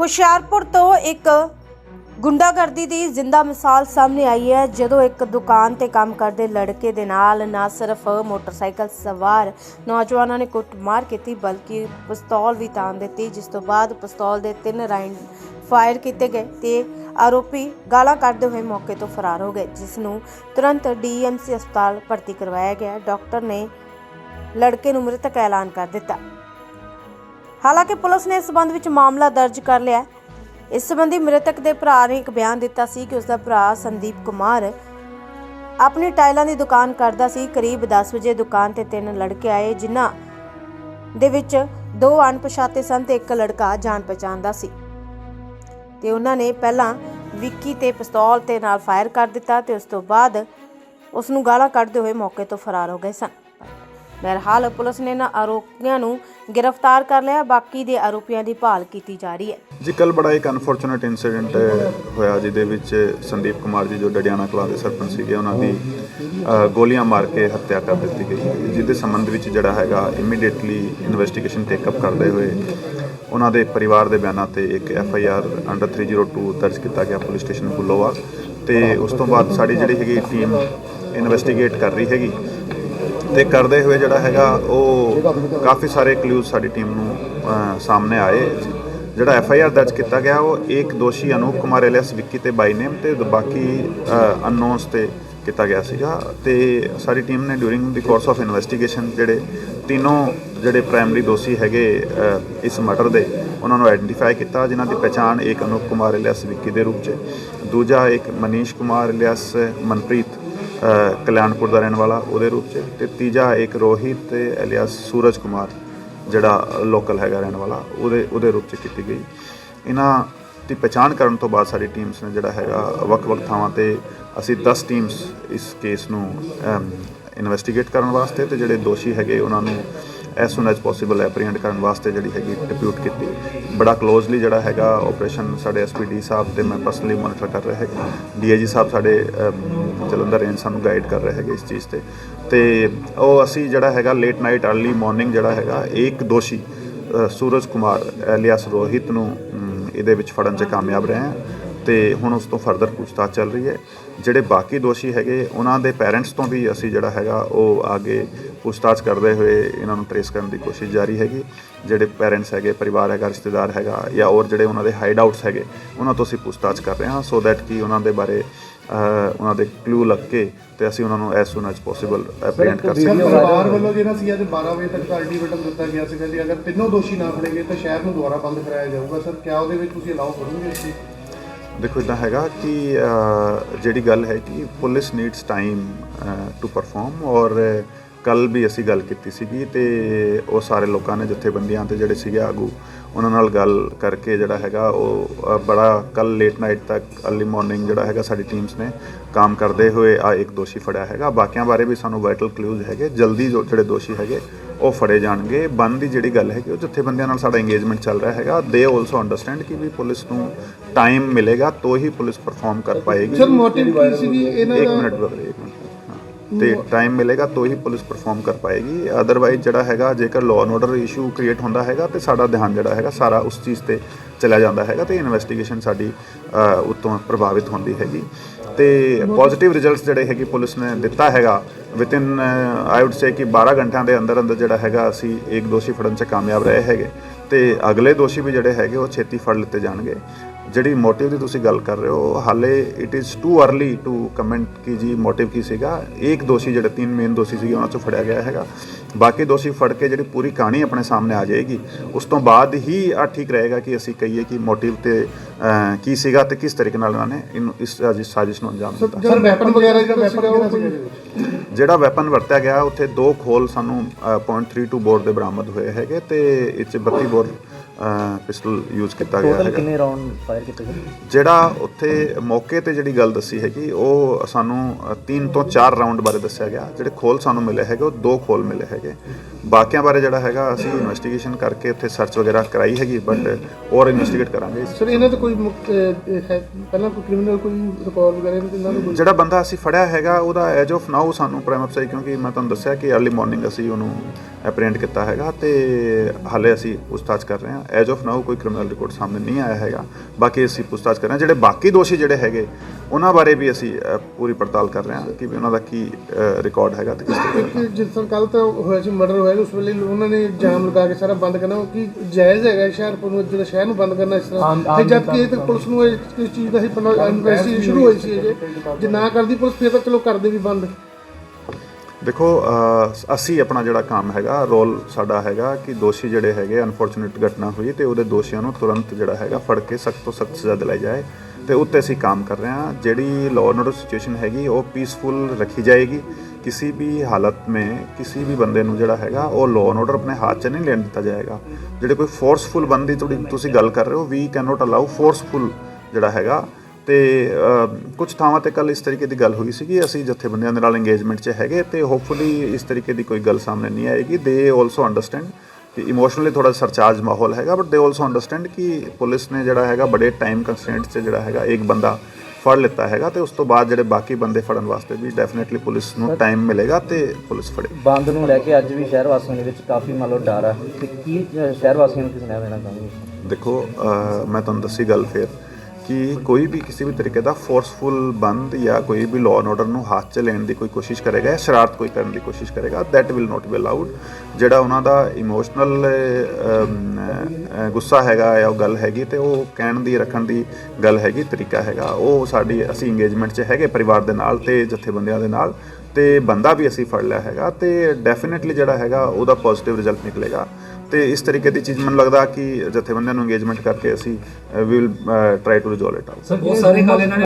ਹੁਸ਼ਿਆਰਪੁਰ ਤੋਂ ਇੱਕ ਗੁੰਡਾਗਰਦੀ ਦੀ ਜ਼ਿੰਦਾ ਮਿਸਾਲ ਸਾਹਮਣੇ ਆਈ ਹੈ। ਜਦੋਂ ਇੱਕ ਦੁਕਾਨ ਤੇ ਕੰਮ ਕਰਦੇ ਲੜਕੇ ਦੇ ਨਾਲ, ਨਾ ਸਿਰਫ ਮੋਟਰਸਾਈਕਲ ਸਵਾਰ ਨੌਜਵਾਨਾਂ ਨੇ ਕੁੱਟਮਾਰ ਕੀਤੀ, ਬਲਕਿ ਪਿਸਤੌਲ ਵੀ ਤਾਣ ਦਿੱਤੀ, ਜਿਸ ਤੋਂ ਬਾਅਦ ਪਿਸਤੌਲ ਦੇ ਤਿੰਨ ਰਾਉਂਡ ਫਾਇਰ ਕੀਤੇ ਗਏ ਤੇ ਆਰੋਪੀ ਗਾਲਾਂ ਕੱਢਦੇ ਹੋਏ ਮੌਕੇ ਤੋਂ ਫਰਾਰ ਹੋ ਗਏ, ਜਿਸ ਨੂੰ ਤੁਰੰਤ ਡੀਐਮਸੀ ਹਸਪਤਾਲ ਭਰਤੀ ਕਰਵਾਇਆ ਗਿਆ। ਡਾਕਟਰ ਨੇ ਲੜਕੇ ਨੂੰ ਮ੍ਰਿਤਕ ਐਲਾਨ ਕਰ ਦਿੱਤਾ। ਹਾਲਾਂਕਿ ਪੁਲਿਸ ਨੇ ਇਸ ਸਬੰਧ ਵਿੱਚ ਮਾਮਲਾ ਦਰਜ ਕਰ ਲਿਆ ਹੈ। ਇਸ ਸਬੰਧੀ ਮ੍ਰਿਤਕ ਦੇ ਭਰਾ ਨੇ ਇੱਕ ਬਿਆਨ ਦਿੱਤਾ ਸੀ ਕਿ ਉਸ ਦਾ ਭਰਾ ਸੰਦੀਪ ਕੁਮਾਰ ਆਪਣੀ ਟਾਇਲਾਂ ਦੀ ਦੁਕਾਨ ਕਰਦਾ ਸੀ। ਕਰੀਬ 10 ਵਜੇ ਦੁਕਾਨ ਤੇ ਤਿੰਨ ਲੜਕੇ ਆਏ, ਜਿਨ੍ਹਾਂ ਦੇ ਵਿੱਚ ਦੋ ਅਣਪਛਾਤੇ ਸਨ ਤੇ ਇੱਕ ਲੜਕਾ ਜਾਣ ਪਛਾਣ ਦਾ ਸੀ। ਤੇ ਉਹਨਾਂ ਨੇ ਪਹਿਲਾਂ ਵਿੱਕੀ ਤੇ ਪਿਸਤੌਲ ਤੇ ਨਾਲ ਫਾਇਰ ਕਰ ਦਿੱਤਾ ਤੇ ਉਸ ਤੋਂ ਬਾਅਦ ਉਸ ਨੂੰ ਗਾਲਾਂ ਕੱਢਦੇ ਹੋਏ ਮੌਕੇ ਤੋਂ ਫਰਾਰ ਹੋ ਗਏ ਸਨ। ਬਹਰਹਾਲ ਪੁਲਿਸ ਨੇ ਇਹਨਾਂ ਆਰੋਪੀਆਂ ਨੂੰ ਗ੍ਰਿਫਤਾਰ ਕਰ ਲਿਆ। ਬਾਕੀ ਦੇ ਆਰੋਪੀਆਂ ਦੀ ਭਾਲ ਕੀਤੀ ਜਾ ਰਹੀ ਹੈ। ਜੀ ਕੱਲ ਬੜਾ ਇੱਕ ਅਨਫੋਰਚੂਨੇਟ ਇਨਸੀਡੈਂਟ ਹੋਇਆ, ਜਿਹਦੇ ਵਿੱਚ ਸੰਦੀਪ ਕੁਮਾਰ ਜੀ, ਜੋ ਡੜਿਆਣਾ ਕਲਾਂ ਦੇ ਸਰਪੰਚ ਸੀਗੇ, ਉਹਨਾਂ ਦੀ ਗੋਲੀਆਂ ਮਾਰ ਕੇ ਹੱਤਿਆ ਕਰ ਦਿੱਤੀ ਗਈ ਜਿਹਦੇ ਸੰਬੰਧ ਵਿੱਚ ਜਿਹੜਾ ਹੈਗਾ ਇਮੀਡੀਏਟਲੀ ਇਨਵੈਸਟੀਗੇਸ਼ਨ ਟੇਕ ਅਪ ਕਰਦੇ ਹੋਏ ਉਹਨਾਂ ਦੇ ਪਰਿਵਾਰ ਦੇ ਬਿਆਨਾਂ ਤੇ ਇੱਕ ਐਫ ਆਈ ਆਰ ਅੰਡਰ 302 ਦਰਜ ਕੀਤਾ ਗਿਆ ਪੁਲਿਸ ਸਟੇਸ਼ਨ ਬੁੱਲੋਵਾ ਤੇ ਉਸ ਤੋਂ ਬਾਅਦ ਸਾਡੀ ਜਿਹੜੀ ਹੈਗੀ ਟੀਮ ਇਨਵੈਸਟੀਗੇਟ ਕਰ ਰਹੀ ਹੈਗੀ ਤੇ ਕਰਦੇ ਹੋਏ ਜਿਹੜਾ ਹੈਗਾ, ਉਹ ਕਾਫੀ ਸਾਰੇ ਕਲੂਜ਼ ਸਾਡੀ ਟੀਮ ਨੂੰ ਸਾਹਮਣੇ ਆਏ। ਜਿਹੜਾ ਐਫ ਆਈ ਆਰ ਦਰਜ ਕੀਤਾ ਗਿਆ, ਉਹ ਇੱਕ ਦੋਸ਼ੀ ਅਨੂਪ ਕੁਮਾਰ ਐਲੀਅਸ ਵਿੱਕੀ ਤੇ ਬਾਈ ਨੇਮ ਤੇ ਬਾਕੀ ਅਨਨੋਨਸ ਤੇ ਕੀਤਾ ਗਿਆ ਸੀਗਾ। ਤੇ ਸਾਡੀ ਟੀਮ ਨੇ during the course of investigation ਜਿਹੜੇ ਤਿੰਨੋਂ ਜਿਹੜੇ ਪ੍ਰਾਇਮਰੀ ਦੋਸ਼ੀ ਹੈਗੇ ਇਸ ਮਰਡਰ ਦੇ, ਉਹਨਾਂ ਨੂੰ ਆਇਡੈਂਟੀਫਾਈ ਕੀਤਾ, ਜਿਨ੍ਹਾਂ ਦੀ ਪਛਾਣ ਇੱਕ ਅਨੂਪ ਕੁਮਾਰ ਐਲੀਅਸ ਵਿੱਕੀ ਦੇ ਰੂਪ 'ਚ ਦੂਜਾ ਇੱਕ ਮਨੀਸ਼ ਕੁਮਾਰ ਐਲੀਅਸ ਮਨਪ੍ਰੀਤ ਕਲਿਆਣਪੁਰ ਦਾ ਰਹਿਣ ਵਾਲਾ, ਉਹਦੇ ਰੂਪ 'ਚ। ਤੇ ਤੀਜਾ ਇੱਕ ਰੋਹਿਤ ਤੇ ਐਲੀਅਸ ਸੂਰਜ ਕੁਮਾਰ, ਜਿਹੜਾ ਲੋਕਲ ਹੈਗਾ ਰਹਿਣ ਵਾਲਾ, ਉਹਦੇ ਉਹਦੇ ਰੂਪ 'ਚ ਕੀਤੀ ਗਈ। ਇਹਨਾਂ ਦੀ ਪਛਾਣ ਕਰਨ ਤੋਂ ਬਾਅਦ ਸਾਡੀ ਟੀਮਸ ਨੇ ਜਿਹੜਾ ਹੈਗਾ, ਵੱਖ-ਵੱਖ ਥਾਵਾਂ ਤੇ ਅਸੀਂ 10 ਟੀਮਸ ਇਸ ਕੇਸ ਨੂੰ ਇਨਵੈਸਟੀਗੇਟ ਕਰਨ ਵਾਸਤੇ ਤੇ ਜਿਹੜੇ ਦੋਸ਼ੀ ਹੈਗੇ, ਉਹਨਾਂ ਨੂੰ as soon as possible apprehend ਕਰਨ ਵਾਸਤੇ ਜਿਹੜੀ ਹੈਗੀ ਡਿਪਿਊਟ ਕੀਤੀ। ਬੜਾ ਕਲੋਜ਼ਲੀ ਜਿਹੜਾ ਹੈਗਾ ਆਪਰੇਸ਼ਨ ਸਾਡੇ ਐਸਪੀਡੀ ਸਾਹਿਬ ਤੇ ਮੈਂ ਪਰਸਨਲੀ ਮੋਨੀਟਰ ਕਰ ਰਿਹਾ ਹੈਗਾ। ਡੀਆਈਜੀ ਸਾਹਿਬ ਸਾਡੇ ਜਲੰਧਰ ਰੇਂਜ ਸਾਨੂੰ ਗਾਈਡ ਕਰ ਰਹੇ ਹੈਗੇ ਇਸ ਚੀਜ਼ ਤੇ। ਤੇ ਉਹ ਅਸੀਂ ਜਿਹੜਾ ਹੈਗਾ ਲੇਟ ਨਾਈਟ अर्ਲੀ ਮਾਰਨਿੰਗ ਜਿਹੜਾ ਹੈਗਾ, ਇੱਕ ਦੋਸ਼ੀ ਸੂਰਜ ਕੁਮਾਰ ਐਲੀਅਸ ਰੋਹਿਤ ਨੂੰ ਇਹਦੇ ਵਿੱਚ ਫੜਨ 'ਚ ਕਾਮਯਾਬ ਰਹੇ ਹਾਂ। ਤੇ ਹੁਣ ਉਸ ਤੋਂ ਫਰਦਰ ਪੁੱਛਤਾਛ ਚੱਲ ਰਹੀ ਹੈ। ਜਿਹੜੇ ਬਾਕੀ ਦੋਸ਼ੀ ਹੈਗੇ ਉਹਨਾਂ ਦੇ ਪੈਰੈਂਟਸ ਤੋਂ ਵੀ ਅਸੀਂ ਜਿਹੜਾ ਹੈਗਾ ਉਹ ਅੱਗੇ ਪੁੱਛਤਾਛ ਕਰਦੇ ਹੋਏ ਇਹਨਾਂ ਨੂੰ ਟ੍ਰੇਸ ਕਰਨ ਦੀ ਕੋਸ਼ਿਸ਼ ਜਾਰੀ ਹੈਗੀ। ਜਿਹੜੇ ਪੈਰੈਂਟਸ ਹੈਗੇ ਪਰਿਵਾਰ ਹੈਗਾ ਰਿਸ਼ਤੇਦਾਰ ਹੈਗਾ ਜਾਂ ਹੋਰ ਜਿਹੜੇ ਉਹਨਾਂ ਦੇ ਹਾਈਡ ਆਊਟਸ ਹੈਗੇ ਉਹਨਾਂ ਤੋਂ ਅਸੀਂ ਪੁੱਛਤਾਛ ਕਰ ਰਹੇ ਹਾਂ ਸੋ ਦੈਟ ਕਿ ਉਹਨਾਂ ਦੇ ਬਾਰੇ ਉਹਨਾਂ ਦੇ ਕਲੂ ਲੱਗ ਕੇ ਤੇ ਅਸੀਂ ਉਹਨਾਂ ਨੂੰ as soon as possible apprehend ਕਰ ਸਕੀਏ। ਪਰਿਵਾਰ ਵੱਲੋਂ ਜਿਹੜਾ ਸੀ ਅੱਜ 12 ਵਜੇ ਤੱਕ ਦਾ ਅਲਟੀਮੇਟਮ ਦਿੱਤਾ ਗਿਆ ਸੀਗਾ ਜੀ। ਅਗਰ ਤਿੰਨੋਂ ਦੋਸ਼ੀ ਨਾ ਫੜੇ ਗਏ ਤਾਂ ਸ਼ਹਿਰ ਨੂੰ ਦੁਬਾਰਾ ਬੰਦ ਕਰਾਇਆ ਜਾਊਗਾ। ਸਰ ਕਿਆ ਉਹਦੇ ਵਿੱਚ ਤੁਸੀਂ ਅਲਾਉ ਕਰੋਗੇ ਇਸ ਚੀਜ਼ ਦੇਖੋ ਇਦਾਂ ਹੈਗਾ ਕਿ ਜਿਹੜੀ ਗੱਲ ਹੈ ਕਿ police needs time to perform ਔਰ ਕੱਲ ਵੀ ਅਸੀਂ ਗੱਲ ਕੀਤੀ ਸੀਗੀ ਤੇ ਉਹ ਸਾਰੇ ਲੋਕਾਂ ਨੇ ਜਥੇਬੰਦੀਆਂ ਤੇ ਜਿਹੜੇ ਸੀਗੇ ਆਗੂ, ਉਹਨਾਂ ਨਾਲ ਗੱਲ ਕਰਕੇ ਜਿਹੜਾ ਹੈਗਾ ਉਹ ਬੜਾ ਕੱਲ ਲੇਟ ਨਾਈਟ ਤੱਕ ਅਰਲੀ ਮਾਰਨਿੰਗ ਜਿਹੜਾ ਹੈਗਾ ਸਾਡੀ ਟੀਮਸ ਨੇ ਕੰਮ ਕਰਦੇ ਹੋਏ ਆ ਇੱਕ ਦੋਸ਼ੀ ਫੜਿਆ ਹੈਗਾ। ਬਾਕੀਆਂ ਬਾਰੇ ਵੀ ਸਾਨੂੰ ਵਾਈਟਲ ਕਲੂਜ਼ ਹੈਗੇ। ਜਲਦੀ ਜੋ ਜਿਹੜੇ ਦੋਸ਼ੀ ਹੈਗੇ ਉਹ ਫੜੇ ਜਾਣਗੇ। ਬੰਦ ਦੀ ਜਿਹੜੀ ਗੱਲ ਹੈ ਕਿ ਉਹ ਜਥੇਬੰਦੀਆਂ ਨਾਲ ਸਾਡਾ ਇੰਗੇਜਮੈਂਟ ਚੱਲ ਰਿਹਾ ਹੈਗਾ। ਦੇ ਆਲਸੋ ਅੰਡਰਸਟੈਂਡ ਕਿ ਵੀ ਪੁਲਿਸ ਨੂੰ ਟਾਈਮ ਮਿਲੇਗਾ ਤਾਂ ਹੀ ਪੁਲਿਸ ਪਰਫਾਰਮ ਕਰ ਪਾਏਗੀ। ਸਰ ਮੋਟਿਵ ਕੀ ਸੀਗੀ ਇਹਨਾਂ ਇੱਕ ਦਾ ਮਿੰਟ ਬਰਦਰ ਇੱਕ ਮਿੰਟ। ਹਾਂ। ਤੇ ਟਾਈਮ ਮਿਲੇਗਾ ਤਾਂ ਹੀ ਪੁਲਿਸ ਪਰਫਾਰਮ ਕਰ ਪਾਏਗੀ। ਅਦਰਵਾਈਜ਼ ਜਿਹੜਾ ਹੈਗਾ ਜੇਕਰ law and order issue create ਹੁੰਦਾ ਹੈਗਾ ਤੇ ਸਾਡਾ ਧਿਆਨ ਜਿਹੜਾ ਹੈਗਾ ਸਾਰਾ ਉਸ ਚੀਜ਼ ਤੇ ਚਲਾ ਜਾਂਦਾ ਹੈਗਾ ਤੇ ਇਨਵੈਸਟੀਗੇਸ਼ਨ ਸਾਡੀ ਉਤੋਂ ਪ੍ਰਭਾਵਿਤ ਹੁੰਦੀ ਹੈਗੀ। ਤੇ ਪੋਜ਼ਿਟਿਵ ਰਿਜ਼ਲਟਸ ਜਿਹੜੇ ਹੈਗੇ ਪੁਲਿਸ ਨੇ ਦਿੱਤਾ ਹੈਗਾ ਵਿਦਿਨ ਆਈ ਊਡ ਸੇ ਕਿ 12 ਘੰਟਿਆਂ ਦੇ ਅੰਦਰ ਅੰਦਰ ਜਿਹੜਾ ਹੈਗਾ, ਅਸੀਂ ਇੱਕ ਦੋਸ਼ੀ ਫੜਨ 'ਚ ਕਾਮਯਾਬ ਰਹੇ ਹੈਗੇ। ਤੇ ਅਗਲੇ ਦੋਸ਼ੀ ਵੀ ਜਿਹੜੇ ਹੈਗੇ, ਉਹ ਛੇਤੀ ਫੜ ਲਿੱਤੇ ਜਾਣਗੇ। ਜਿਹੜੀ ਮੋਟਿਵ ਦੀ ਤੁਸੀਂ ਗੱਲ ਕਰ ਰਹੇ ਹੋ ਹਾਲੇ it is too early to comment ਕਿ ਜੀ ਮੋਟਿਵ ਕੀ ਸੀਗਾ। ਇੱਕ ਦੋਸ਼ੀ ਜਿਹੜੇ ਤਿੰਨ ਮੇਨ ਦੋਸ਼ੀ ਸੀਗੇ ਉਹਨਾਂ ਚੋਂ ਫੜਿਆ ਗਿਆ ਹੈਗਾ। ਬਾਕੀ ਦੋਸ਼ੀ ਫੜ ਕੇ ਜਿਹੜੀ ਪੂਰੀ ਕਹਾਣੀ ਆਪਣੇ ਸਾਹਮਣੇ ਆ ਜਾਏਗੀ। ਉਸ ਤੋਂ ਬਾਅਦ ਹੀ ਆ ਠੀਕ ਰਹੇਗਾ ਕਿ ਅਸੀਂ ਕਹੀਏ ਕਿ ਮੋਟਿਵ ਤੇ ਕੀ ਸੀਗਾ ਤੇ ਕਿਸ ਤਰੀਕੇ ਨਾਲ ਉਹਨਾਂ ਨੇ ਇਹਨੂੰ ਇਸ ਸਾਜ਼ਿਸ਼ ਨੂੰ ਅੰਜਾਮ ਦਿੱਤਾ। ਸਰ ਵੈਪਨ ਵਗੈਰਾ ਜਿਹੜਾ ਵੈਪਨ ਜਿਹੜਾ ਵੈਪਨ ਵਰਤਿਆ ਗਿਆ ਉੱਥੇ ਦੋ ਖੋਲ ਸਾਨੂੰ ਅ, .32 ਬੋਰ ਦੇ ਬਰਾਮਦ ਹੋਏ ਹੈਗੇ ਤੇ ਇਹ 'ਚ 32 ਬੋਰ ਪਿਸਟਲ ਯੂਜ਼ ਕੀਤਾ ਗਿਆ ਟੋਟਲ ਹੈਗਾ। ਕਿੰਨੇ ਰਾਉਂਡ ਫਾਇਰ ਕੀਤੇ ਗਏ ਜਿਹੜਾ ਉੱਥੇ ਮੌਕੇ ਤੇ ਜਿਹੜੀ ਗੱਲ ਦੱਸੀ ਹੈਗੀ ਉਹ ਸਾਨੂੰ 3 ਤੋਂ 4 ਰਾਉਂਡ ਬਾਰੇ ਦੱਸਿਆ ਗਿਆ। ਜਿਹੜੇ ਖੋਲ ਸਾਨੂੰ ਮਿਲੇ ਹੈਗੇ ਉਹ ਦੋ ਖੋਲ ਮਿਲੇ ਹੈਗੇ। ਬਾਕੀਆਂ ਬਾਰੇ ਜਿਹੜਾ ਹੈਗਾ ਅਸੀਂ ਇਨਵੈਸਟੀਗੇਸ਼ਨ ਕਰਕੇ ਉੱਥੇ ਸਰਚ ਵਗੈਰਾ ਕਰਾਈ ਹੈਗੀ ਬਟ ਹੋਰ ਇਨਵੈਸਟੀਗੇਟ ਕਰਾਂਗੇ। ਸਰ ਇਹਨਾਂ ਤੇ ਕੋਈ ਮੁਕ- ਅਹ, ਇਹ ਹੈ ਪਹਿਲਾਂ ਕੋਈ ਕ੍ਰਿਮੀਨਲ ਕੋਈ ਰਿਕਾਰਡ ਵਗੈਰਾ ਇਹਨਾਂ ਨੂੰ ਕੋਈ? ਜਿਹੜਾ ਬੰਦਾ ਅਸੀਂ ਫੜਿਆ ਹੈਗਾ ਉਹਦਾ ਐਜ ਆਫ ਨਾਓ ਸਾਨੂੰ ਪ੍ਰਾਈਮ ਅਫਸਰ ਕਿਉਂਕਿ ਮੈਂ ਤੁਹਾਨੂੰ ਦੱਸਿਆ ਕਿ अर्ਲੀ ਮਾਰਨਿੰਗ ਅਸੀਂ ਉਹਨੂੰ ਐਪਰੀਹੈਂਡ ਕੀਤਾ ਹੈਗਾ ਤੇ ਹਾਲੇ ਅਸੀਂ ਪੁੱਛਤਾਛ ਕਰ ਰਹੇ ਹਾਂ। ਐਜ ਆਫ ਨਾਓ ਕੋਈ ਕ੍ਰਿਮੀਨਲ ਰਿਕਾਰਡ ਸਾਹਮਣੇ ਨਹੀਂ ਆਇਆ ਹੈਗਾ। ਬਾਕੀ ਅਸੀਂ ਪੁੱਛਤਾਛ ਕਰ ਰਹੇ ਹਾਂ। ਜਿਹੜੇ ਬਾਕੀ ਦੋਸ਼ੀ ਜਿਹੜੇ ਹੈਗੇ ਉਹਨਾਂ ਬਾਰੇ ਵੀ ਅਸੀਂ ਅ, ਪੂਰੀ ਪੜਤਾਲ ਕਰ ਰਹੇ ਹਾਂ ਕਿ ਵੀ ਉਹਨਾਂ ਦਾ ਕੀ ਰਿਕਾਰਡ ਹੈਗਾ ਤੇ ਕਿਸ ਤਰੀਕੇ ਇੱਕ ਜਿਸ ਤਰ੍ਹਾਂ ਕੱਲ ਤਾਂ ਹੋਇਆ ਸੀ ਮਰਡਰ ਹੋਇਆ ਉਸ ਵੇਲੇ ਉਹਨਾਂ ਨੇ ਜਾਮ ਲਗਾ ਕੇ ਸਾਰਾ ਬੰਦ ਕਰਨਾ ਕੀ ਜਾਇਜ਼ ਹੈਗਾ ਹੁਸ਼ਿਆਰਪੁਰ ਨੂੰ ਜਿਹੜਾ ਸ਼ਹਿਰ ਨੂੰ ਬੰਦ ਕਰਨਾ ਇਸ ਤਰ੍ਹਾਂ? ਤੇ ਜਦ ਕਿ ਇਹ ਤਾਂ ਪੁਲਿਸ ਨੂੰ ਇਸ ਇਸ ਚੀਜ਼ ਦਾ ਹੀ ਇਨਵੈਸਟੀਗੇਸ਼ਨ ਸ਼ੁਰੂ ਹੋਈ ਸੀ ਜੇ ਜੇ ਨਾ ਕਰਦੀ ਪੁਲਿਸ ਫਿਰ ਤਾਂ ਚਲੋ ਕਰਦੇ ਵੀ ਬੰਦ। ਦੇਖੋ ਅਸੀਂ ਆਪਣਾ ਜਿਹੜਾ ਕੰਮ ਹੈਗਾ, ਰੋਲ ਸਾਡਾ ਹੈਗਾ ਕਿ ਦੋਸ਼ੀ ਜਿਹੜੇ ਹੈਗੇ ਅਨਫੋਰਚੂਨੇਟ ਘਟਨਾ ਹੋਈ ਤੇ ਉਹਦੇ ਦੋਸ਼ੀਆਂ ਨੂੰ ਤੁਰੰਤ ਜਿਹੜਾ ਹੈਗਾ ਫੜ ਕੇ ਸਖਤ ਤੋਂ ਸਖਤ ਸਜ਼ਾ ਦਿਲਾਈ ਜਾਏ ਤੇ ਉੱਤੇ ਅਸੀਂ ਕੰਮ ਕਰ ਰਹੇ ਹਾਂ। ਜਿਹੜੀ ਲਾਅ ਐਂਡ ਆਰਡਰ ਸਿਚੁਏਸ਼ਨ ਹੈਗੀ, ਉਹ ਪੀਸਫੁਲ ਰੱਖੀ ਜਾਏਗੀ। ਕਿਸੇ ਵੀ ਹਾਲਤ ਮੇ, ਕਿਸੇ ਵੀ ਬੰਦੇ ਨੂੰ ਜਿਹੜਾ ਹੈਗਾ, ਉਹ ਲਾਅ ਐਂਡ ਆਰਡਰ ਆਪਣੇ ਹੱਥ 'ਚ ਨਹੀਂ ਲੈਣ ਦਿੱਤਾ ਜਾਏਗਾ। ਜਿਹੜੇ ਕੋਈ ਫੋਰਸਫੁਲ ਬੰਦੀ ਤੁਹਾਡੀ ਤੁਸੀਂ ਗੱਲ ਕਰ ਰਹੇ ਹੋ we can not allow forceful ਜਿਹੜਾ ਹੈਗਾ ਤੇ ਕੁਝ ਥਾਵਾਂ ਤੇ ਕੱਲ ਇਸ ਤਰੀਕੇ ਦੀ ਗੱਲ ਹੋਈ ਸੀਗੀ। ਅਸੀਂ ਜਥੇਬੰਦੀਆਂ ਦੇ ਨਾਲ ਇੰਗੇਜਮੈਂਟ 'ਚ ਹੈਗੇ ਤੇ ਹੋਪਫੁਲੀ ਇਸ ਤਰੀਕੇ ਦੀ ਕੋਈ ਗੱਲ ਸਾਹਮਣੇ ਨਹੀਂ ਆਏਗੀ। ਦੇ ਆਲਸੋ ਅੰਡਰਸਟੈਂਡ ਕਿ ਇਮੋਸ਼ਨਲੀ ਥੋੜਾ ਸਰਚਾਰਜ ਮਾਹੌਲ ਹੈਗਾ ਬਟ ਦੇ ਆਲਸੋ ਅੰਡਰਸਟੈਂਡ ਕਿ ਪੁਲਿਸ ਨੇ ਜਿਹੜਾ ਹੈਗਾ ਬੜੇ ਟਾਈਮ ਕੰਸਟ੍ਰੇਂਟ 'ਚ ਜਿਹੜਾ ਹੈਗਾ ਇੱਕ ਬੰਦਾ ਫੜ ਲਿੱਤਾ ਹੈਗਾ ਤੇ ਉਸ ਤੋਂ ਬਾਅਦ ਜਿਹੜੇ ਬਾਕੀ ਬੰਦੇ ਫੜਨ ਵਾਸਤੇ ਵੀ ਡੈਫੀਨਿਟਲੀ ਪੁਲਿਸ ਨੂੰ ਟਾਈਮ ਮਿਲੇਗਾ ਤੇ ਪੁਲਿਸ ਫੜੇ। ਬੰਦ ਨੂੰ ਲੈ ਕੇ ਅੱਜ ਵੀ ਸ਼ਹਿਰ ਵਾਸੀਆਂ ਦੇ ਵਿੱਚ ਕਾਫੀ ਮੰਨ ਲਓ ਡਰ ਆ। ਤੇ ਕੀ ਸ਼ਹਿਰ ਵਾਸੀਆਂ ਨੂੰ ਕਿਸੇ ਨੇ ਦੇਣਾ ਚਾਹੁੰਦੇ ਦੇਖੋ ਮੈਂ ਤੁਹਾਨੂੰ ਦੱਸੀ ਗੱਲ ਫੇਰ। ਕਿ ਕੋਈ ਵੀ ਕਿਸੇ ਵੀ ਤਰੀਕੇ ਦਾ ਫੋਰਸਫੁਲ ਬੰਦ ਜਾਂ ਕੋਈ ਵੀ ਲਾਅ ਐਂਡ ਆਰਡਰ ਨੂੰ ਹੱਥ 'ਚ ਲੈਣ ਦੀ ਕੋਈ ਕੋਸ਼ਿਸ਼ ਕਰੇਗਾ ਜਾਂ ਸ਼ਰਾਰਤ ਕੋਈ ਕਰਨ ਦੀ ਕੋਸ਼ਿਸ਼ ਕਰੇਗਾ, that will not be allowed ਜਿਹੜਾ ਉਹਨਾਂ ਦਾ ਇਮੋਸ਼ਨਲ ਗੁੱਸਾ ਹੈਗਾ ਜਾਂ ਉਹ ਗੱਲ ਹੈਗੀ ਤੇ ਉਹ ਕਹਿਣ ਦੀ, ਰੱਖਣ ਦੀ ਗੱਲ ਹੈਗੀ, ਤਰੀਕਾ ਹੈਗਾ, ਉਹ ਸਾਡੀ, ਅਸੀਂ ਇੰਗੇਜਮੈਂਟ 'ਚ ਹੈਗੇ ਪਰਿਵਾਰ ਦੇ ਨਾਲ ਤੇ ਜਥੇਬੰਦੀਆਂ ਦੇ ਨਾਲ ਤੇ ਬੰਦਾ ਵੀ ਅਸੀਂ ਫੜ ਲਿਆ ਹੈਗਾ ਤੇ ਡੈਫੀਨਿਟਲੀ ਜਿਹੜਾ ਹੈਗਾ ਉਹਦਾ ਪੋਜ਼ਿਟਿਵ ਰਿਜ਼ਲਟ ਨਿਕਲੇਗਾ। ਤੇ ਇਸ ਤਰੀਕੇ ਦੀ ਚੀਜ਼ ਮੈਨੂੰ ਲੱਗਦਾ ਕਿ ਜਥੇਬੰਦੀਆਂ ਨੂੰ ਇੰਗੇਜਮੈਂਟ ਕਰਕੇ ਅਸੀਂ ਵੀ will try to resolve it out sir, ਬਹੁਤ ਸਾਰੇ ਕੱਲ ਇਹਨਾਂ ਨੇ